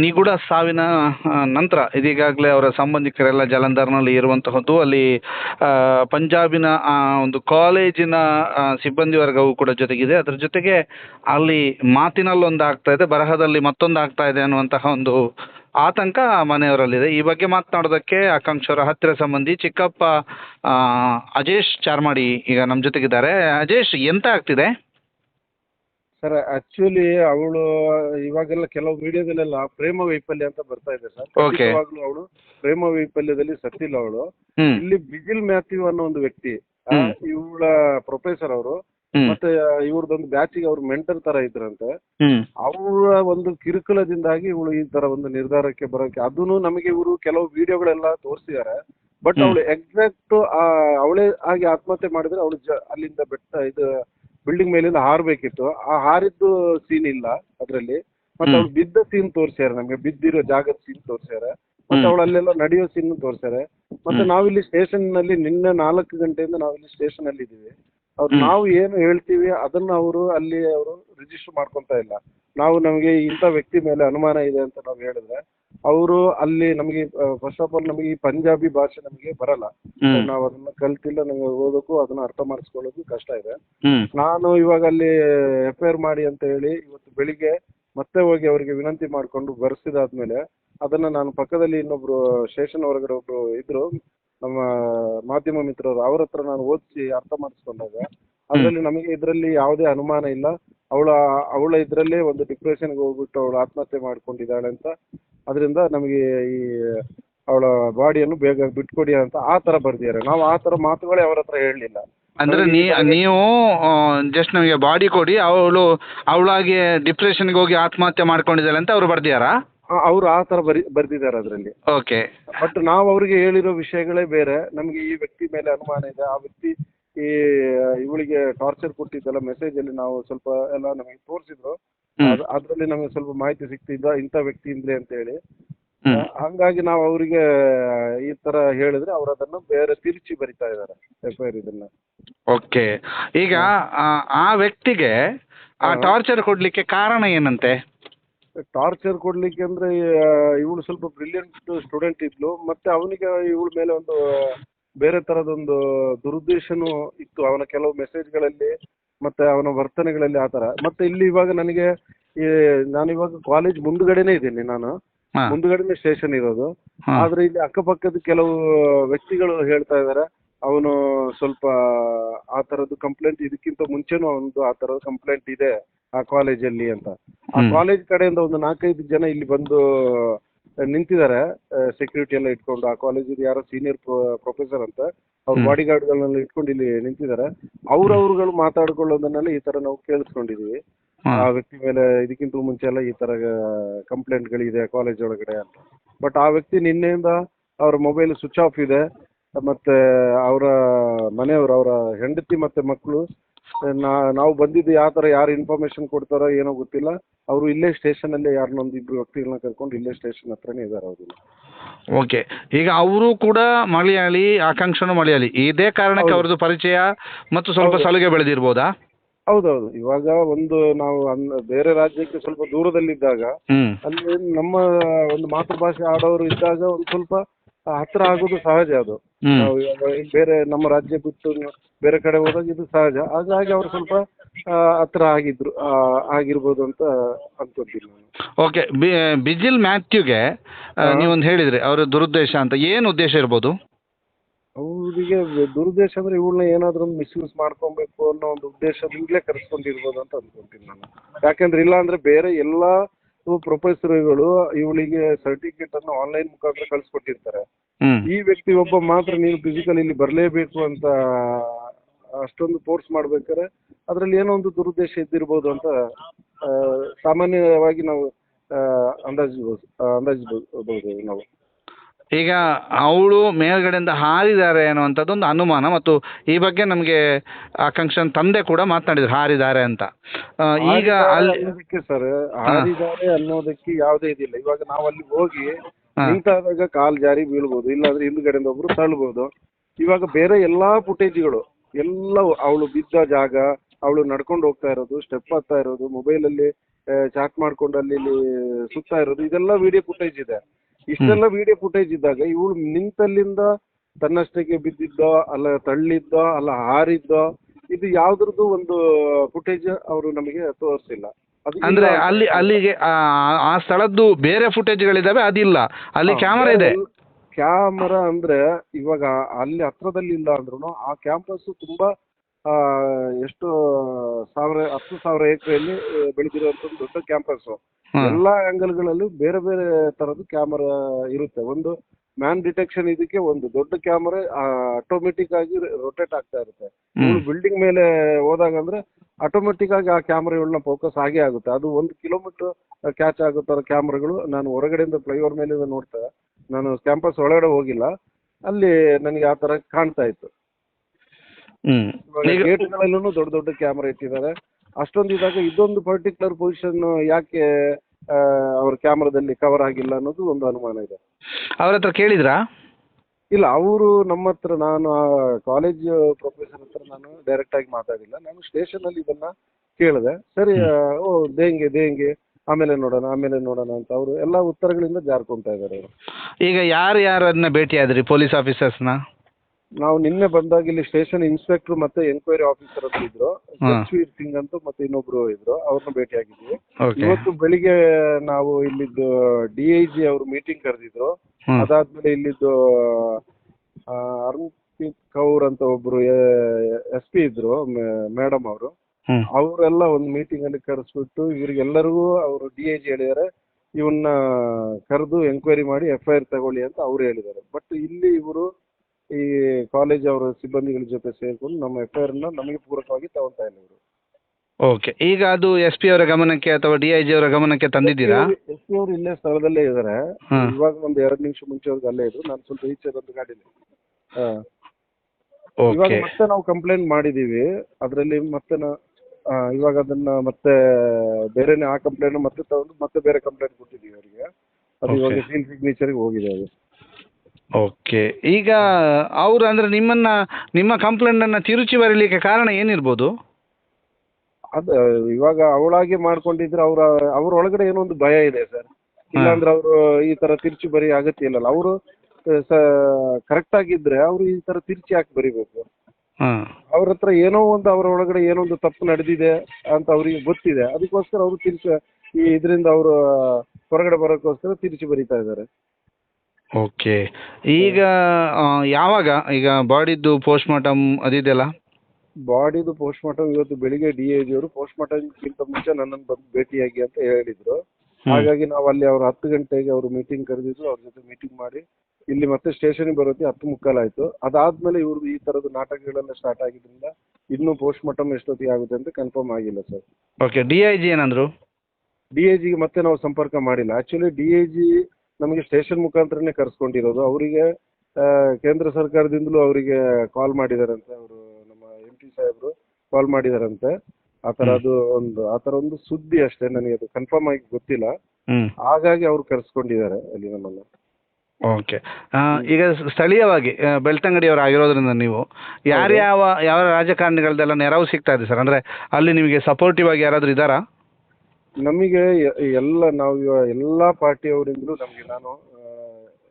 ನಿಗೂಢ ಸಾವಿನ ನಂತರ ಇದೀಗಾಗಲೇ ಅವರ ಸಂಬಂಧಿಕರೆಲ್ಲ ಜಲಂಧರ್ನಲ್ಲಿ ಇರುವಂತಹದ್ದು. ಅಲ್ಲಿ ಪಂಜಾಬಿನ ಒಂದು ಕಾಲೇಜಿನ ಸಿಬ್ಬಂದಿ ವರ್ಗವು ಕೂಡ ಜೊತೆಗಿದೆ. ಅದರ ಜೊತೆಗೆ ಅಲ್ಲಿ ಮಾತಿನಲ್ಲಿ ಒಂದು ಆಗ್ತಾ ಇದೆ, ಬರಹದಲ್ಲಿ ಮತ್ತೊಂದು ಆಗ್ತಾ ಇದೆ ಅನ್ನುವಂತಹ ಒಂದು ಆತಂಕ ಮನೆಯವರಲ್ಲಿದೆ. ಈ ಬಗ್ಗೆ ಮಾತನಾಡೋದಕ್ಕೆ ಆಕಾಂಕ್ಷರ ಹತ್ತಿರ ಸಂಬಂಧಿ ಚಿಕ್ಕಪ್ಪ ಅಜೇಶ್ ಚಾರ್ಮಾಡಿ ಈಗ ನಮ್ಮ ಜೊತೆಗಿದ್ದಾರೆ. ಅಜೇಶ್, ಎಂತ ಆಗ್ತಿದೆ? ಸರ್ ಆಕ್ಚುಲಿ ಅವಳು ಇವಾಗೆಲ್ಲ ಕೆಲವು ವಿಡಿಯೋದಲ್ಲೆಲ್ಲ ಪ್ರೇಮ ವೈಫಲ್ಯ ಅಂತ ಬರ್ತಾ ಇದೆ ಸರ್ Okay. ಅವಳು ಪ್ರೇಮ ವೈಫಲ್ಯದಲ್ಲಿ ಸತ್ತಿಲ್ಲ ಅವಳು. ಹ್ಮ್. ಇಲ್ಲಿ ಬಿಜಿಲ್ ಮ್ಯಾಥ್ಯೂ ಅನ್ನೋ ಒಂದು ವ್ಯಕ್ತಿ ಹ್ಮ್. ಇವಳ ಪ್ರೊಫೆಸರ್ ಅವರು ಹ್ಮ್. ಮತ್ತೆ ಇವ್ರದೊಂದು ಬ್ಯಾಚಿಗೆ ಅವ್ರು ಮೆಂಟರ್ ತರ ಇದ್ರಂತೆ. ಹ್ಮ್. ಅವಳ ಒಂದು ಕಿರುಕುಳದಿಂದಾಗಿ ಇವಳು ಈ ತರ ಒಂದು ನಿರ್ಧಾರಕ್ಕೆ ಬರೋಕೆ ಅದನ್ನು ನಮಗೆ ಇವರು ಕೆಲವು ವಿಡಿಯೋಗಳೆಲ್ಲ ತೋರಿಸಿದ್ದಾರೆ. ಬಟ್ ಹ್ಮ್. ಅವಳು ಎಕ್ಸಾಕ್ಟ್ ಅವಳೇ ಆಗಿ ಆತ್ಮಹತ್ಯೆ ಮಾಡಿದ್ರೆ ಅವಳು ಅಲ್ಲಿಂದ ಬೆಟ್ಟ ಇದು ಬಿಲ್ಡಿಂಗ್ ಮೇಲಿಂದ ಹಾರಬೇಕಿತ್ತು. ಆ ಹಾರಿದ್ದು ಸೀನ್ ಇಲ್ಲ ಅದರಲ್ಲಿ. ಮತ್ತೆ ಅವ್ಳು ಬಿದ್ದ ಸೀನ್ ತೋರಿಸ್ಯಾರ ನಮ್ಗೆ ಬಿದ್ದಿರೋ ಜಾಗದ ಸೀನ್ ತೋರಿಸ್ಯಾರ. ಮತ್ತೆ. ಅವಳು ಅಲ್ಲೆಲ್ಲ ನಡೆಯೋ ಸೀನ್ ತೋರಿಸ್ಯಾರ. ಮತ್ತೆ. ನಾವಿಲ್ಲಿ ಸ್ಟೇಷನ್ನಲ್ಲಿ ನಿನ್ನೆ ನಾಲ್ಕು ಗಂಟೆಯಿಂದ ನಾವಿಲ್ಲಿ ಸ್ಟೇಷನ್ ಅಲ್ಲಿ ಇದೀವಿ ಅವ್ರು ನಾವು ಏನು ಹೇಳ್ತೀವಿ ಅದನ್ನ ಅವರು ಅಲ್ಲಿ ಅವರು ರಿಜಿಸ್ಟರ್ ಮಾಡ್ಕೊಂತ ಇಲ್ಲ. ನಾವು ನಮಗೆ ಇಂಥ ವ್ಯಕ್ತಿ ಮೇಲೆ ಅನುಮಾನ ಇದೆ ಅಂತ ನಾವು ಹೇಳಿದ್ರೆ ಅವರು ಅಲ್ಲಿ ನಮಗೆ ಫಸ್ಟ್ ಆಫ್ ಆಲ್ ನಮಗೆ ಈ ಪಂಜಾಬಿ ಭಾಷೆ ನಮಗೆ ಬರಲ್ಲ. ನಾವು ಅದನ್ನ ಕಲ್ತಿಲ್ಲ ನಮಗೆ ಓದೋಕ್ಕೂ ಅದನ್ನ ಅರ್ಥ ಮಾಡಿಸ್ಕೊಳ್ಳೋದು ಕಷ್ಟ ಇದೆ. ನಾನು ಇವಾಗ ಅಲ್ಲಿ ಎಫ್ ಐ ಆರ್ ಮಾಡಿ ಅಂತ ಹೇಳಿ ಇವತ್ತು ಬೆಳಿಗ್ಗೆ ಮತ್ತೆ ಹೋಗಿ ಅವರಿಗೆ ವಿನಂತಿ ಮಾಡಿಕೊಂಡು ಬರ್ಸಿದಾದ್ಮೇಲೆ ಅದನ್ನ ನಾನು ಪಕ್ಕದಲ್ಲಿ ಇನ್ನೊಬ್ರು ಸ್ಟೇಷನ್ ಹೊರಗಡೆ ಒಬ್ರು ಇದ್ರು ನಮ್ಮ ಮಾಧ್ಯಮ ಮಿತ್ರರು ಅವ್ರ ಹತ್ರ ನಾನು ಓದಿಸಿ ಅರ್ಥ ಮಾಡಿಸ್ಕೊಂಡಾಗ ಅದರಲ್ಲಿ ನಮಗೆ ಇದರಲ್ಲಿ ಯಾವುದೇ ಅನುಮಾನ ಇಲ್ಲ. ಅವಳ ಅವಳ ಇದರಲ್ಲೇ ಒಂದು ಡಿಪ್ರೆಷನ್ಗೆ ಹೋಗ್ಬಿಟ್ಟು ಅವಳು ಆತ್ಮಹತ್ಯೆ ಮಾಡ್ಕೊಂಡಿದ್ದಾಳೆ ಅಂತ. ಅದರಿಂದ ನಮಗೆ ಈ ಅವಳ ಬಾಡಿಯನ್ನು ಬೇಗ ಬಿಟ್ಕೊಡಿ ಅಂತ ಆ ತರ ಬರ್ದಿದ್ದಾರೆ. ನಾವು ಆ ತರ ಮಾತುಗಳೇ ಅವ್ರ ಹತ್ರ ಹೇಳಲಿಲ್ಲ. ಅಂದ್ರೆ ನೀ ನೀವು ಜಸ್ಟ್ ನಮಗೆ ಬಾಡಿ ಕೊಡಿ ಅವಳು ಅವಳಾಗಿ ಡಿಪ್ರೆಷನ್ಗೆ ಹೋಗಿ ಆತ್ಮಹತ್ಯೆ ಮಾಡ್ಕೊಂಡಿದ್ದಾಳೆ ಅಂತ ಅವ್ರು ಬರ್ದಿಯಾರಾ ಅವರು ಆ ತರ ಬರಿ ಬರ್ದಿದ್ದಾರೆ ಅದರಲ್ಲಿ. ಓಕೆ ಬಟ್ ನಾವು ಅವರಿಗೆ ಹೇಳಿರೋ ವಿಷಯಗಳೇ ಬೇರೆ. ನಮಗೆ ಈ ವ್ಯಕ್ತಿ ಮೇಲೆ ಅನುಮಾನ ಇದೆ. ಆ ವ್ಯಕ್ತಿ ಈ ಇವಳಿಗೆ ಟಾರ್ಚರ್ ಕೊಟ್ಟಿದ್ದೆಲ್ಲ ಮೆಸೇಜ್ ಅಲ್ಲಿ ನಾವು ಸ್ವಲ್ಪ ಎಲ್ಲ ನಮಗೆ ತೋರಿಸಿದ್ರು. ಅದರಲ್ಲಿ ನಮಗೆ ಸ್ವಲ್ಪ ಮಾಹಿತಿ ಸಿಕ್ತಿದ್ದ ಇಂಥ ವ್ಯಕ್ತಿ ಇಂದ್ರೆ ಅಂತ ಹೇಳಿ ಹಂಗಾಗಿ ನಾವು ಅವರಿಗೆ ಈ ತರ ಹೇಳಿದ್ರೆ ಅವ್ರು ಅದನ್ನು ಬೇರೆ ತಿರುಚಿ ಬರಿತಾ ಇದ್ದಾರೆ ಎಫ್ ಐ ಆರ್ ಇದನ್ನ. ಓಕೆ ಈಗ ಆ, ಆ ವ್ಯಕ್ತಿಗೆ ಆ ಟಾರ್ಚರ್ ಕೊಡ್ಲಿಕ್ಕೆ ಕಾರಣ ಏನಂತೆ? ಟಾರ್ಚರ್ ಕೊಡ್ಲಿಕ್ಕೆ ಅಂದ್ರೆ ಇವಳು ಸ್ವಲ್ಪ ಬ್ರಿಲಿಯಂಟ್ ಸ್ಟೂಡೆಂಟ್ ಇದ್ಲು. ಮತ್ತೆ ಅವನಿಗೆ ಇವಳ ಮೇಲೆ ಒಂದು ಬೇರೆ ತರದೊಂದು ದುರುದ್ದೇಶನೂ ಇತ್ತು. ಅವನ ಕೆಲವು ಮೆಸೇಜ್ಗಳಲ್ಲಿ ಮತ್ತೆ ಅವನ ವರ್ತನೆಗಳಲ್ಲಿ ಆ ತರ ಮತ್ತೆ ಇಲ್ಲಿ ಇವಾಗ ನನಗೆ ನಾನು ಇವಾಗ ಕಾಲೇಜ್ ಮುಂದ್ಗಡೆನೆ ಇದ್ದೀನಿ ನಾನು. ಮುಂದ್ಗಡೆನೇ ಸ್ಟೇಷನ್ ಇರೋದು. ಆದ್ರೆ ಇಲ್ಲಿ ಅಕ್ಕಪಕ್ಕದ ಕೆಲವು ವ್ಯಕ್ತಿಗಳು ಹೇಳ್ತಾ ಇದಾರೆ ಅವನು ಸ್ವಲ್ಪ ಆ ತರದ್ದು ಕಂಪ್ಲೇಂಟ್ ಇದಕ್ಕಿಂತ ಮುಂಚೆನೂ ಅವನದು ಆ ತರದ ಕಂಪ್ಲೇಂಟ್ ಇದೆ. ಆ ಕಾಲೇಜಲ್ಲಿ ಅಂತ. ಆ ಕಾಲೇಜ್ ಕಡೆಯಿಂದ ಒಂದು ನಾಲ್ಕೈದು ಜನ ಇಲ್ಲಿ ಬಂದು ನಿಂತಿದ್ದಾರೆ. ಸೆಕ್ಯೂರಿಟಿ ಎಲ್ಲ ಇಟ್ಕೊಂಡು ಆ ಕಾಲೇಜ್ ಯಾರೋ ಸೀನಿಯರ್ ಪ್ರೊಫೆಸರ್ ಅಂತ ಅವ್ರ. ಬಾಡಿ ಗಾರ್ಡ್ಗಳನ್ನೆಲ್ಲ ಇಟ್ಕೊಂಡು ಇಲ್ಲಿ ನಿಂತಿದ್ದಾರೆ. ಅವ್ರವ್ರುಗಳು ಮಾತಾಡ್ಕೊಳ್ಳೋದನ್ನೆಲ್ಲ ಈ ತರ ನಾವು ಕೇಳಿಸ್ಕೊಂಡಿದೀವಿ. ಆ ವ್ಯಕ್ತಿ ಮೇಲೆ ಇದಕ್ಕಿಂತ ಮುಂಚೆ ಎಲ್ಲ ಈ ತರ ಕಂಪ್ಲೇಂಟ್ ಗಳಿದೆ ಕಾಲೇಜ್ ಒಳಗಡೆ ಅಂತ. ಬಟ್ ಆ ವ್ಯಕ್ತಿ ನಿನ್ನೆಯಿಂದ ಅವ್ರ ಮೊಬೈಲ್ ಸ್ವಿಚ್ ಆಫ್ ಇದೆ. ಮತ್ತೆ ಅವರ ಮನೆಯವರು ಅವರ ಹೆಂಡತಿ ಮತ್ತೆ ಮಕ್ಕಳು ನಾವು ಬಂದಿದ್ದು ಯಾವ ತರ ಯಾರು ಇನ್ಫಾರ್ಮೇಶನ್ ಕೊಡ್ತಾರೋ ಏನೋ ಗೊತ್ತಿಲ್ಲ. ಅವರು ಇಲ್ಲೇ ಸ್ಟೇಷನ್ ಅಲ್ಲೇ ಯಾರನ್ನೊಂದು ಇಬ್ರು ವ್ಯಕ್ತಿಗಳನ್ನ ಕರ್ಕೊಂಡು ಇಲ್ಲೇ ಸ್ಟೇಷನ್ ಹತ್ರನೇ ಇದ್ದಾರೆ ಅವರು. ಓಕೆ. ಈಗ ಅವರು ಕೂಡ ಮಲಯಾಳಿ ಆಕಾಂಕ್ಷನು ಮಲಯಾಳಿ. ಇದೇ ಕಾರಣಕ್ಕೆ. ಅವ್ರದ್ದು ಪರಿಚಯ ಮತ್ತು ಸ್ವಲ್ಪ. ಸಲುಗೆ ಬೆಳೆದಿರ್ಬೋದಾ? ಹೌದೌದು. ಇವಾಗ ಒಂದು ನಾವು ಬೇರೆ ರಾಜ್ಯಕ್ಕೆ ಸ್ವಲ್ಪ ದೂರದಲ್ಲಿದ್ದಾಗ ಅಲ್ಲಿ ನಮ್ಮ ಒಂದು ಮಾತೃಭಾಷೆ ಆಡೋರು ಇದ್ದಾಗ ಒಂದು ಸ್ವಲ್ಪ ಹತ್ರ ಆಗೋದು ಸಹಜ ಅದು. ನಾವು ಇವಾಗ ಇಲ್ಲಿ ಬೇರೆ ನಮ್ಮ ರಾಜ್ಯ ಬಿಟ್ಟು ಬೇರೆ ಕಡೆ ಹೋದಾಗ ಇದು ಸಹಜ. ಹಾಗಾಗಿ ಅವ್ರು ಸ್ವಲ್ಪ ಆ, ಹತ್ರ ಆಗಿದ್ರು ಆ, ಆಗಿರ್ಬೋದು ಅಂತ ಅನ್ಕೊಂತೀನಿ ನಾನು. ಓಕೆ ಬಿಜಿಲ್ ಮ್ಯಾಥ್ಯೂಗೆ ಆ. ನೀವೊಂದು ಹೇಳಿದ್ರಿ ಅವ್ರ ದುರುದ್ದೇಶ ಅಂತ. ಏನು ಉದ್ದೇಶ ಇರ್ಬೋದು? ಅವರಿಗೆ ದುರುದ್ದೇಶ ಅಂದ್ರೆ ಇವಳನ್ನ ಏನಾದ್ರೂ ಮಿಸ್ಯೂಸ್ ಮಾಡ್ಕೊಬೇಕು ಅನ್ನೋ ಒಂದು ಉದ್ದೇಶದಿಂದಲೇ ಕರೆಸ್ಕೊಂಡಿರ್ಬೋದು ಅಂತ ಅನ್ಕೊಂತೀನಿ ನಾನು. ಯಾಕಂದ್ರೆ ಇಲ್ಲ ಅಂದ್ರೆ ಬೇರೆ ಎಲ್ಲಾ ಪ್ರೊಫೆಸರ್ಗಳು ಇವಳಿಗೆ ಸರ್ಟಿಫಿಕೇಟ್ ಅನ್ನು ಆನ್ಲೈನ್ ಮುಖಾಂತರ ಕಳಿಸ್ಕೊಟ್ಟಿರ್ತಾರೆ. ಈ ವ್ಯಕ್ತಿ ಒಬ್ಬ ಮಾತ್ರ ನೀನು ಫಿಸಿಕಲ್ ಇಲ್ಲಿ ಬರಲೇಬೇಕು ಅಂತ ಅಷ್ಟೊಂದು ಫೋರ್ಸ್ ಮಾಡ್ಬೇಕಾರೆ ಅದ್ರಲ್ಲಿ ಏನೋ ಒಂದು ದುರುದ್ದೇಶ ಇದ್ದಿರ್ಬೋದು ಅಂತ ಸಾಮಾನ್ಯವಾಗಿ ನಾವು ಆ, ಅಂದಾಜಿಬೋದು ಅಂದಾಜಿಬೋದು ನಾವು. ಈಗ ಅವಳು ಮೇಲ್ಗಡೆಯಿಂದ ಹಾರಿದ್ದಾರೆ ಅನ್ನುವಂಥದ್ದು ಒಂದು ಅನುಮಾನ ಮತ್ತು ಈ ಬಗ್ಗೆ ನಮಗೆ ಆಕಾಂಕ್ಷನ್ ತಂದೆ ಕೂಡ ಮಾತನಾಡಿದ್ರು ಹಾರಿದ್ದಾರೆ ಅಂತ. ಈಗ ಅಲ್ಲಿ ಅನ್ನೋದಕ್ಕೆ ಸರ್ ಹಾರಿದ್ದಾರೆ ಅನ್ನೋದಕ್ಕೆ ಯಾವುದೇ ಇದಿಲ್ಲ. ಇವಾಗ ನಾವು ಅಲ್ಲಿ ಹೋಗಿ. ನಿಂತಾದಾಗ ಕಾಲ್ ಜಾರಿ ಬೀಳ್ಬೋದು ಇಲ್ಲಾಂದ್ರೆ ಹಿಂದ್ಗಡೆಯಿಂದ ಒಬ್ರು ತಳ್ಬೋದು. ಇವಾಗ ಬೇರೆ ಎಲ್ಲಾ ಫುಟೇಜ್ಗಳು ಎಲ್ಲ ಅವಳು ಬಿದ್ದ ಜಾಗ ಅವಳು ನಡ್ಕೊಂಡು ಹೋಗ್ತಾ ಇರೋದು ಸ್ಟೆಪ್ ಹತ್ತಾ ಇರೋದು ಮೊಬೈಲ್ ಅಲ್ಲಿ ಚಾಟ್ ಮಾಡ್ಕೊಂಡು ಅಲ್ಲಿ ಇಲ್ಲಿ ಸುತ್ತಾ ಇರೋದು ಇದೆಲ್ಲ ವಿಡಿಯೋ ಫುಟೇಜ್ ಇದೆ. ಇಷ್ಟೆಲ್ಲ ವಿಡಿಯೋ ಫುಟೇಜ್ ಇದ್ದಾಗ ಇವಳು ನಿಂತಲ್ಲಿಂದ ತನ್ನಷ್ಟಕ್ಕೆ ಬಿದ್ದಿದ್ದ ಅಲ್ಲ ತಳ್ಳಿದ್ದ ಅಲ್ಲ ಹಾರಿದ್ದ ಇದು ಯಾವ್ದ್ರದ್ದು ಒಂದು ಫುಟೇಜ್ ಅವರು ನಮಗೆ ತೋರಿಸಿಲ್ಲ. ಅಂದ್ರೆ ಅಲ್ಲಿ ಅಲ್ಲಿಗೆ ಆ ಸ್ಥಳದ್ದು ಬೇರೆ ಫುಟೇಜ್ ಗಳಿದಾವೆ ಅದಿಲ್ಲ. ಅಲ್ಲಿ ಕ್ಯಾಮರಾ ಇದೆ. ಕ್ಯಾಮರಾ ಅಂದ್ರೆ ಇವಾಗ ಅಲ್ಲಿ ಹತ್ರದಲ್ಲಿ ಇಲ್ಲ ಅಂದ್ರೂ ಆ ಕ್ಯಾಂಪಸ್ ತುಂಬಾ ಎಷ್ಟು ಸಾವಿರ ಹತ್ತು ಸಾವಿರ ಎಕರೆಯಲ್ಲಿ ಬೆಳೆದಿರುವಂತ ದೊಡ್ಡ ಕ್ಯಾಂಪಸ್. ಎಲ್ಲಾ ಆಂಗಲ್ಗಳಲ್ಲೂ ಬೇರೆ ಬೇರೆ ತರದ ಕ್ಯಾಮರಾ ಇರುತ್ತೆ. ಒಂದು ಮ್ಯಾನ್ ಡಿಟೆಕ್ಷನ್ ಇದಕ್ಕೆ ಒಂದು ದೊಡ್ಡ ಕ್ಯಾಮರಾ ಆಟೋಮೆಟಿಕ್ ಆಗಿ ರೊಟೇಟ್ ಆಗ್ತಾ ಇರುತ್ತೆ. ಬಿಲ್ಡಿಂಗ್ ಮೇಲೆ ಹೋದಾಗ ಅಂದ್ರೆ ಆಟೋಮೆಟಿಕ್ ಆಗಿ ಆ ಕ್ಯಾಮ್ರಾಗಳನ್ನ ಫೋಕಸ್ ಆಗೇ ಆಗುತ್ತೆ. ಅದು ಒಂದು ಕಿಲೋಮೀಟರ್ ಕ್ಯಾಚ್ ಆಗೋ ತರ ಕ್ಯಾಮ್ರಾಗಳು ನಾನು ಹೊರಗಡೆಯಿಂದ ಫ್ಲೈಓವರ್ ಮೇಲಿಂದ ನೋಡ್ತಾ ನಾನು ಕ್ಯಾಂಪಸ್ ಒಳಗಡೆ ಹೋಗಿಲ್ಲ. ಅಲ್ಲಿ ನನಗೆ ಆ ತರ ಕಾಣ್ತಾ ಇತ್ತು. ಹ್ಮ್. ಗೇಟ್ಗಳಲ್ಲೂ ದೊಡ್ಡ ದೊಡ್ಡ ಕ್ಯಾಮ್ರಾ ಇಟ್ಟಿದ್ದಾರೆ. ಅಷ್ಟೊಂದು ಇದ್ದಾಗ ಇದೊಂದು ಪರ್ಟಿಕ್ಯುಲರ್ ಪೊಸಿಷನ್ ಯಾಕೆ ಅವ್ರ ಕ್ಯಾಮ್ರಾದಲ್ಲಿ ಕವರ್ ಆಗಿಲ್ಲ ಅನ್ನೋದು ಒಂದು ಅನುಮಾನ ಇದೆ. ಅವ್ರ ಹತ್ರ ಕೇಳಿದ್ರಾ? ಇಲ್ಲ ಅವರು ನಮ್ಮ ಹತ್ರ ನಾನು ಕಾಲೇಜ್ ಪ್ರೊಫೆಸರ್ ಹತ್ರ ನಾನು ಡೈರೆಕ್ಟ್ ಆಗಿ ಮಾತಾಡಿಲ್ಲ. ನಾನು ಸ್ಟೇಷನ್ ಅಲ್ಲಿ ಇದನ್ನ ಕೇಳಿದೆ. ಸರಿ ಓ ದೇಂಗೆ ದೇಂಗೆ ಆಮೇಲೆ ನೋಡೋಣ ಆಮೇಲೆ ನೋಡೋಣ ಅಂತ ಅವರು ಎಲ್ಲಾ ಉತ್ತರಗಳಿಂದ ಜಾರ್ಕೊಂತ ಇದ್ದಾರೆ ಅವರು. ಈಗ ಯಾರು ಯಾರನ್ನ ಭೇಟಿ ಆದ್ರಿ ಪೊಲೀಸ್ ಆಫೀಸರ್ಸ್ನ ನಾವು ನಿನ್ನೆ ಬಂದಾಗ ಇಲ್ಲಿ ಸ್ಟೇಷನ್ ಇನ್ಸ್ಪೆಕ್ಟರ್ ಮತ್ತೆ ಎನ್ಕ್ವೈರಿ ಆಫೀಸರ್ ಅಂತ ಇದ್ರು. ಜಸ್ವೀರ್ ಸಿಂಗ್ ಅಂತ ಮತ್ತೆ ಇನ್ನೊಬ್ರು ಇದ್ರು. ಅವ್ರನ್ನ ಭೇಟಿ ಆಗಿದ್ವಿ ಇವತ್ತು ಬೆಳಿಗ್ಗೆ ನಾವು ಇಲ್ಲಿದ್ದು ಡಿ ಐ ಜಿ ಅವರು ಮೀಟಿಂಗ್ ಕರೆದಿದ್ರು. ಹ್ಮ್. ಅದಾದ್ಮೇಲೆ ಇಲ್ಲಿದ್ದು ಅರುಣ್ ಅರುಣ್ದೀಪ್ ಕೌರ್ ಅಂತ ಒಬ್ರು ಎಸ್ ಪಿ ಇದ್ರು ಮೇಡಮ್ ಅವರು. ಹ್ಮ್. ಅವರೆಲ್ಲ ಒಂದು ಮೀಟಿಂಗ್ ಅಲ್ಲಿ ಕರೆಸ್ಬಿಟ್ಟು ಇವ್ರಿಗೆಲ್ಲರಿಗೂ ಅವರು ಡಿ ಐ ಜಿ ಹೇಳಿದ್ದಾರೆ ಇವನ್ನ ಕರೆದು ಎಂಕ್ವೈರಿ ಮಾಡಿ ಎಫ್ ಐ ಆರ್ ತಗೊಳ್ಳಿ ಅಂತ ಅವ್ರು ಹೇಳಿದ್ದಾರೆ ಬಟ್ ಇಲ್ಲಿ ಇವರು ಈ ಕಾಲೇಜ್ ಅವರ ಸಿಬ್ಬಂದಿಗಳ ಜೊತೆ ಸೇರ್ಕೊಂಡು ನಮ್ಮ ಎಫ್ ಐ ನಮಗೆ ಪೂರಕವಾಗಿ ತಗೊಳ್ತಾ ಇಲ್ಲ ಇವರು ಓಕೆ ಈಗ ಅದು ಎಸ್ ಪಿ ಅವರ ಗಮನಕ್ಕೆ ಅಥವಾ ಡಿ ಐ ಜಿ ಅವರ ಗಮನಕ್ಕೆ ತಂದಿದ್ದೀರಾ? ಎಸ್ ಪಿ ಅವರು ಇಲ್ಲೇ ಸ್ಥಳದಲ್ಲೇ ಇದ್ದಾರೆ ಹ್ಮ್. ಇವಾಗ ಒಂದು ಎರಡು ನಿಮಿಷ ಮುಂಚೆ ಅವ್ರಿಗೆ ಅಲ್ಲೇ ಇದ್ರು. ನಾನು ಸ್ವಲ್ಪ ಈಚೆ ಬಂದು ಗಾಡಿಲಿ ಹಾ. ಇವಾಗ ಓಕೆ ಮತ್ತೆ ನಾವು ಕಂಪ್ಲೇಂಟ್ ಮಾಡಿದೀವಿ. ಅದರಲ್ಲಿ ಮತ್ತೆ ನಾ- ಆ, ಇವಾಗ ಅದನ್ನ ಮತ್ತೆ ಬೇರೆನೆ ಆ ಕಂಪ್ಲೇಂಟ್ ಮತ್ತೆ ತಗೊಂಡು ಮತ್ತೆ ಬೇರೆ ಕಂಪ್ಲೇಂಟ್ ಕೊಟ್ಟಿದ್ದೀವಿ ಅವರಿಗೆ. ಅದು ಇವಾಗ Okay. ಸೀಲ್ ಸಿಗ್ನೇಚರ್ಗೆ ಹೋಗಿದೆ ಅದು. ಓಕೆ. ಈಗ ಅವ್ರು ಅಂದ್ರೆ ನಿಮ್ಮನ್ನ ನಿಮ್ಮ ಕಂಪ್ಲೇಂಟ್ ಅನ್ನ ತಿರುಚಿ ಬರಿಲಿಕ್ಕೆ ಕಾರಣ ಏನಿರ್ಬೋದು? ಅದು ಇವಾಗ ಅವಳಾಗೆ ಮಾಡ್ಕೊಂಡಿದ್ರೆ ಅವರ ಅವ್ರ ಒಳಗಡೆ ಏನೋ ಒಂದು ಭಯ ಇದೆ ಸರ್. ಇಲ್ಲಾಂದ್ರೆ ಅವರು ಈ ತರ ತಿರುಚಿ ಬರೀ ಅಗತ್ಯ ಇಲ್ಲಲ್ಲ. ಅವರು ಕರೆಕ್ಟ್ ಆಗಿದ್ರೆ ಅವರು ಈ ತರ ತಿರುಚಿ ಹಾಕಿ ಬರಿಬೇಕು. ಅವ್ರ ಹತ್ರ ಏನೋ ಒಂದು ಅವರ ಒಳಗಡೆ ಏನೋ ಒಂದು ತಪ್ಪು ನಡೆದಿದೆ ಅಂತ ಅವ್ರಿಗೆ ಗೊತ್ತಿದೆ. ಅದಕ್ಕೋಸ್ಕರ ಅವರು ತಿರುಚಿ ಈ ಇದರಿಂದ ಅವರು ಹೊರಗಡೆ ಬರೋಕ್ಕೋಸ್ಕರ ತಿರುಚಿ ಬರೀತಾ ಇದ್ದಾರೆ. ಓಕೆ. ಈಗ ಯಾವಾಗ? ಈಗ ಬಾಡಿದ್ದು ಪೋಸ್ಟ್ ಮಾರ್ಟಮ್ ಅದಿದೆಯಲ್ಲ? ಬಾಡಿದು ಪೋಸ್ಟ್ ಮಾರ್ಟಮ್ ಇವತ್ತು ಬೆಳಿಗ್ಗೆ ಡಿ ಐ ಅವರು ಪೋಸ್ಟ್ ಮಾರ್ಟಮ್ಗಿಂತ ಮುಂಚೆ ನನ್ನನ್ನು ಬಂದು ಭೇಟಿಯಾಗಿ ಅಂತ ಹೇಳಿದ್ರು. ಹಾಗಾಗಿ ನಾವು ಅಲ್ಲಿ ಅವ್ರ ಹತ್ತು ಗಂಟೆಗೆ ಅವರು ಮೀಟಿಂಗ್ ಕರೆದಿದ್ರು. ಅವ್ರ ಜೊತೆ ಮೀಟಿಂಗ್ ಮಾಡಿ ಇಲ್ಲಿ ಮತ್ತೆ ಸ್ಟೇಷನ್ಗೆ ಬರೋದು ಹತ್ತು ಮುಕ್ಕಾಲಾಯ್ತು ಅದಾದ್ಮೇಲೆ ಇವರು ಈ ತರದ ನಾಟಕಗಳೆಲ್ಲ ಸ್ಟಾರ್ಟ್ ಆಗಿದ್ರಿಂದ ಇನ್ನೂ ಪೋಸ್ಟ್ ಮಾರ್ಟಮ್ ಎಷ್ಟೊತ್ತಿಗೆ ಆಗುತ್ತೆ ಅಂತ ಕನ್ಫರ್ಮ್ ಆಗಿಲ್ಲ sir. Okay D I G ಏನಂದ್ರು? ಡಿ ಐ ಜಿಗೆ ಮತ್ತೆ ನಾವು ಸಂಪರ್ಕ ಮಾಡಿಲ್ಲ. ಆಕ್ಚುಲಿ ಡಿ ಐ ಜಿ ನಮಗೆ ಸ್ಟೇಷನ್ ಮುಖಾಂತರನೇ ಕರ್ಸ್ಕೊಂಡಿರೋದು. ಅವರಿಗೆ ಕೇಂದ್ರ ಸರ್ಕಾರದಿಂದಲೂ ಅವರಿಗೆ ಕಾಲ್ ಮಾಡಿದಾರಂತೆ. ಅವರು ನಮ್ಮ ಎಂ ಪಿ ಸಾಹೇಬ್ರು ಕಾಲ್ ಮಾಡಿದಾರಂತೆ. ಆ ತರ ಅದು ಒಂದು ಆ ಥರ ಒಂದು ಸುದ್ದಿ ಅಷ್ಟೇ. ನನಗೆ ಅದು ಕನ್ಫರ್ಮ್ ಆಗಿ ಗೊತ್ತಿಲ್ಲ. ಹಾಗಾಗಿ ಅವ್ರು ಕರೆಸ್ಕೊಂಡಿದ್ದಾರೆ ಅಲ್ಲಿ ನಮ್ಮನ್ನ. ಓಕೆ ಈಗ ಸ್ಥಳೀಯವಾಗಿ ಬೆಳ್ತಂಗಡಿಯವರು ಆಗಿರೋದ್ರಿಂದ ನೀವು ಯಾರ್ಯಾವ ಯಾವ ರಾಜಕಾರಣಿಗಳದೆಲ್ಲ ನೆರವು ಸಿಗ್ತಾ ಇದೆ ಸರ್? ಅಂದ್ರೆ ಅಲ್ಲಿ ನಿಮಗೆ ಸಪೋರ್ಟಿವ್ ಆಗಿ ಯಾರಾದ್ರೂ ಇದ್ದಾರಾ? ನಮಗೆ ಎಲ್ಲ ನಾವು ಎಲ್ಲ ಎಲ್ಲಾ ಪಾರ್ಟಿಯವರಿಂದಲೂ ನಮಗೆ ನಾನು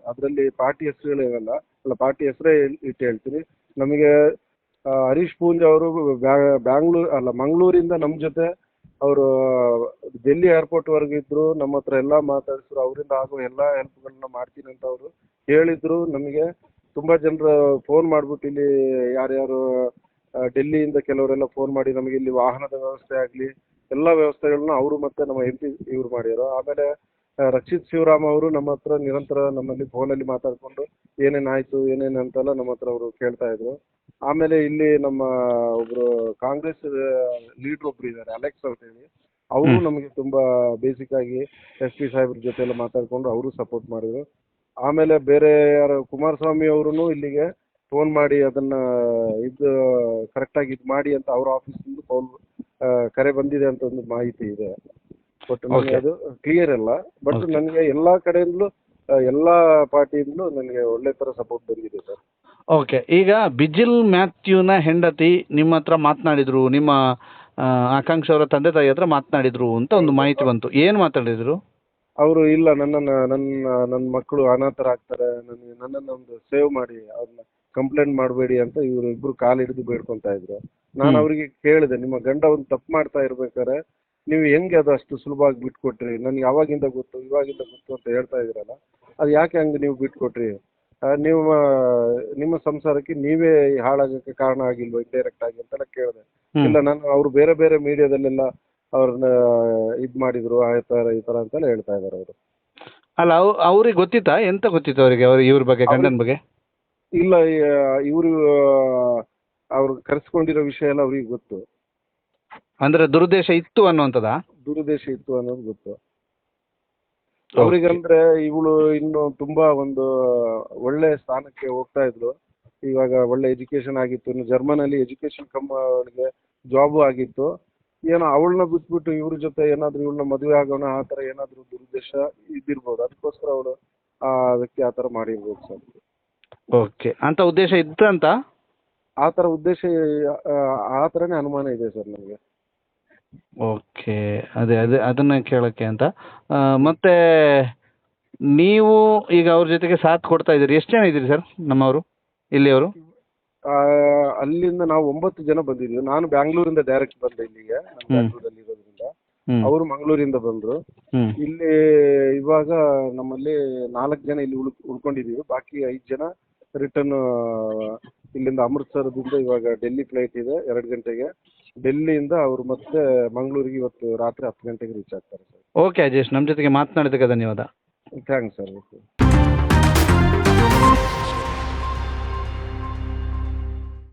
ಅದರಲ್ಲಿ ಪಾರ್ಟಿ ಹೆಸರುಗಳಿವೆಲ್ಲ ಅಲ್ಲ, ಪಾರ್ಟಿ ಹೆಸರೇ ಇಟ್ಟು ಹೇಳ್ತೀನಿ. ನಮಗೆ ಹರೀಶ್ ಪೂಂಜ್ ಅವರು ಬ್ಯಾಂಗ್ಳೂರ್, ಅಲ್ಲ, ಮಂಗಳೂರಿಂದ ನಮ್ಮ ಜೊತೆ ಅವರು, ಡೆಲ್ಲಿ ಏರ್ಪೋರ್ಟ್ ವರ್ಗಿದ್ರು ನಮ್ಮ ಹತ್ರ ಎಲ್ಲ ಮಾತಾಡಿಸಿದ್ರು, ಅವರಿಂದ ಆಗೋ ಎಲ್ಲ ಹೆಲ್ಪ್ಗಳನ್ನ ಮಾಡ್ತೀನಿ ಅಂತ ಅವರು ಹೇಳಿದ್ರು ನಮಗೆ. ತುಂಬಾ ಜನರು ಫೋನ್ ಮಾಡ್ಬಿಟ್ಟು ಇಲ್ಲಿ ಯಾರ್ಯಾರು ಡೆಲ್ಲಿಯಿಂದ ಕೆಲವರೆಲ್ಲ ಫೋನ್ ಮಾಡಿ ನಮಗೆ ಇಲ್ಲಿ ವಾಹನದ ವ್ಯವಸ್ಥೆ ಆಗಲಿ ಎಲ್ಲ ವ್ಯವಸ್ಥೆಗಳನ್ನ ಅವರು ಮತ್ತೆ ನಮ್ಮ ಎಂ ಪಿ ಇವ್ರು ಮಾಡಿದ್ರು. ಆಮೇಲೆ ರಕ್ಷಿತ್ ಶಿವರಾಮ್ ಅವರು ನಮ್ಮ ಹತ್ರ ನಿರಂತರ ನಮ್ಮಲ್ಲಿ ಫೋನಲ್ಲಿ ಮಾತಾಡ್ಕೊಂಡು ಏನೇನಾಯ್ತು ಏನೇನು ಅಂತೆಲ್ಲ ನಮ್ಮ ಹತ್ರ ಅವರು ಕೇಳ್ತಾ ಇದ್ರು. ಆಮೇಲೆ ಇಲ್ಲಿ ನಮ್ಮ ಒಬ್ರು ಕಾಂಗ್ರೆಸ್ ಲೀಡರ್ ಒಬ್ರು ಇದ್ದಾರೆ ಅಲೆಕ್ಸ್ ಅಂತ ಹೇಳಿ ಅವರು ನಮಗೆ ತುಂಬಾ ಬೇಸಿಕ್ ಆಗಿ ಎಸ್ ಪಿ ಸಾಹೇಬ್ರ ಜೊತೆ ಎಲ್ಲ ಮಾತಾಡ್ಕೊಂಡು ಅವರು ಸಪೋರ್ಟ್ ಮಾಡಿದ್ರು. ಆಮೇಲೆ ಬೇರೆ ಯಾರು ಕುಮಾರಸ್ವಾಮಿ ಅವರು ಇಲ್ಲಿಗೆ ಫೋನ್ ಮಾಡಿ ಅದನ್ನ ಇದು ಕರೆಕ್ಟಾಗಿ ಇದು ಮಾಡಿ ಅಂತ ಅವ್ರ ಆಫೀಸಿಂದ ಫೋನ್ ಕರೆ ಬಂದಿದೆ ಅಂತ ಒಂದು ಮಾಹಿತಿ ಇದೆ. ಬಟ್ ನನಗೆ ಅದು ಕ್ಲಿಯರ್ ಅಲ್ಲ. ಬಟ್. ನನಗೆ ಎಲ್ಲಾ ಕಡೆಯಿಂದಲೂ ಎಲ್ಲಾ ಪಾರ್ಟಿಯಿಂದಲೂ ನನಗೆ ಒಳ್ಳೆ ತರ ಸಪೋರ್ಟ್ ಬಂದಿದೆ ಸರ್. ಓಕೆ ಈಗ ಬಿಜಿಲ್ ಮ್ಯಾಥ್ಯೂನ ಹೆಂಡತಿ ನಿಮ್ಮ ಹತ್ರ ಮಾತನಾಡಿದ್ರು ನಿಮ್ಮ ಆಕಾಂಕ್ಷ ಅವರ ತಂದೆ ತಾಯಿ ಹತ್ರ ಮಾತನಾಡಿದ್ರು ಅಂತ ಒಂದು ಮಾಹಿತಿ ಬಂತು. ಏನು ಮಾತಾಡಿದ್ರು? ಅವರು ಇಲ್ಲ ನನ್ನನ್ನ ನನ್ನ ನನ್ನ ಮಕ್ಕಳು ಅನಾಥರಾಗ್ತಾರೆ ನನಗೆ ನನ್ನನ್ನ ಒಂದು ಸೇವ್ ಮಾಡಿ ಅವ್ರನ್ನ ಕಂಪ್ಲೇಂಟ್ ಮಾಡಬೇಡಿ ಅಂತ ಇವರು ಇಬ್ರು ಕಾಲು ಹಿಡಿದು ಬೇಡ್ಕೊಂತ ಇದ್ರು. ನಾನು. ಅವರಿಗೆ ಕೇಳಿದೆ ನಿಮ್ಮ ಗಂಡ ಒಂದು ತಪ್ಪು ಮಾಡ್ತಾ ಇರ್ಬೇಕಾದ್ರೆ ನೀವು ಹೆಂಗೆ ಅದು ಅಷ್ಟು ಸುಲಭವಾಗಿ ಬಿಟ್ಕೊಟ್ರಿ? ನನಗೆ ಅವಾಗಿಂದ ಗೊತ್ತು ಇವಾಗಿಂದ ಗೊತ್ತು ಅಂತ ಹೇಳ್ತಾ ಇದ್ರಲ್ಲ ಅದು ಯಾಕೆ ಹಂಗೆ ನೀವು ಬಿಟ್ಕೊಟ್ರಿ? ಕೊಟ್ರಿ ನಿಮ್ಮ ನಿಮ್ಮ ಸಂಸಾರಕ್ಕೆ ನೀವೇ ಹಾಳಾಗಕ್ಕೆ ಕಾರಣ ಆಗಿಲ್ವೋ ಇಂಡೈರೆಕ್ಟ್ ಆಗಿ ಅಂತೆಲ್ಲ ಕೇಳಿದೆ. ಇಲ್ಲ ನಾನು ಅವರು ಬೇರೆ ಬೇರೆ ಮೀಡಿಯಾದಲ್ಲೆಲ್ಲ ಅವ್ರನ್ನ ಇದ್ ಮಾಡಿದ್ರು ಆ ತರ ಈ ತರ ಅಂತೆಲ್ಲ ಹೇಳ್ತಾ ಇದಾರೆ ಅವರು. ಅಲ್ಲ ಅವ್ ಅವ್ರಿಗೆ ಗೊತ್ತಿತ್ತಾ? ಎಂತ ಗೊತ್ತಿತ್ತು ಅವರಿಗೆ ಅವ್ರ ಇವ್ರ ಬಗ್ಗೆ ಗಂಡನ ಬಗ್ಗೆ? ಇಲ್ಲ ಇವರು ಅವ್ರು ಕರೆಸ್ಕೊಂಡಿರೋ ವಿಷಯ ಎಲ್ಲ ಅವ್ರಿಗೆ ಗೊತ್ತು. ಅಂದ್ರೆ ದುರುದ್ದೇಶ ಇತ್ತು ಅನ್ನುವಂಥದ್ದಾ? ದುರುದ್ದೇಶ ಇತ್ತು ಅನ್ನೋದು ಗೊತ್ತು. ಅವ್ರಿಗಂದ್ರೆ ಇವಳು ಇನ್ನು ತುಂಬಾ ಒಂದು ಒಳ್ಳೆ ಸ್ಥಾನಕ್ಕೆ ಹೋಗ್ತಾ ಇದ್ರು ಇವಾಗ ಒಳ್ಳೆ ಎಜುಕೇಶನ್ ಆಗಿತ್ತು. ಇನ್ನು ಜರ್ಮನಲ್ಲಿ ಎಜುಕೇಶನ್ ಕಮ್ ಅವಳಿಗೆ ಜಾಬು ಆಗಿತ್ತು. ಏನೋ ಅವಳನ್ನ ಬಿಟ್ಬಿಟ್ಟು ಇವ್ರ ಜೊತೆ ಏನಾದ್ರು ಇವಳನ್ನ ಮದುವೆ ಆಗೋಣ ಆ ತರ ಏನಾದ್ರು ದುರುದ್ದೇಶ ಇದ್ದಿರ್ಬೋದು. ಅದಕ್ಕೋಸ್ಕರ ಅವಳು ಆ ವ್ಯಕ್ತಿ ಆ ಥರ ಮಾಡಿರ್ಬೋದು ಸರ್. ಓಕೆ. ಅಂತ ಉದ್ದೇಶ ಇತ್ತಂತ ಆ ಥರ ಉದ್ದೇಶ ಆ, ತರನೇ ಥರನೇ ಅನುಮಾನ ಇದೆ ಸರ್ ನಮಗೆ. ಓಕೆ ಅದೇ ಅದೇ ಅದನ್ನ ಕೇಳಕ್ಕೆ ಅಂತ. ಆ, ಮತ್ತೆ ನೀವು ಈಗ ಅವ್ರ ಜೊತೆಗೆ ಸಾಥ್ ಕೊಡ್ತಾ ಇದ್ದೀರಿ. ಎಷ್ಟು ಜನ ಇದ್ದೀರಿ ಸರ್ ನಮ್ಮವರು ಇಲ್ಲಿಯವರು? ಆ, ಅಲ್ಲಿಂದ ನಾವು ಒಂಬತ್ತು ಜನ ಬಂದಿದ್ವಿ ನಾನು ಬ್ಯಾಂಗ್ಳೂರಿಂದ ಡೈರೆಕ್ಟ್ ಬಂದೆ ಇಲ್ಲಿಗೆ ನಾನು ಹ್ಮ್. ಬ್ಯಾಂಗ್ಳೂರಲ್ಲಿ ಇರೋದ್ರಿಂದ. ಹ್ಮ್. ಅವರು ಮಂಗಳೂರಿಂದ ಬಂದ್ರು. ಹ್ಮ್. ಇಲ್ಲಿ ಇವಾಗ ನಮ್ಮಲ್ಲಿ ನಾಲ್ಕು ಜನ ಇಲ್ಲಿ ಉಳ್ ಉಳ್ಕೊಂಡಿದೀವಿ ಬಾಕಿ ಐದು ಜನ ರಿಟರ್ನ್ ಇಲ್ಲಿಂದ ಅಮೃತ್ಸರದಿಂದ ಇವಾಗ ಡೆಲ್ಲಿ ಫ್ಲೈಟ್ ಇದೆ ಎರಡು ಗಂಟೆಗೆ. ಡೆಲ್ಲಿಯಿಂದ ಅವರು ಮತ್ತೆ ಮಂಗಳೂರಿಗೆ ಇವತ್ತು ರಾತ್ರಿ ಹತ್ತು ಗಂಟೆಗೆ ರೀಚ್ ಆಗ್ತಾರೆ ಸರ್. ಓಕೆ ಅಜೇಶ್ ನಮ್ಮ ಜೊತೆಗೆ ಮಾತನಾಡಿದ್ದಕ್ಕೆ ಧನ್ಯವಾದ. Thanks sir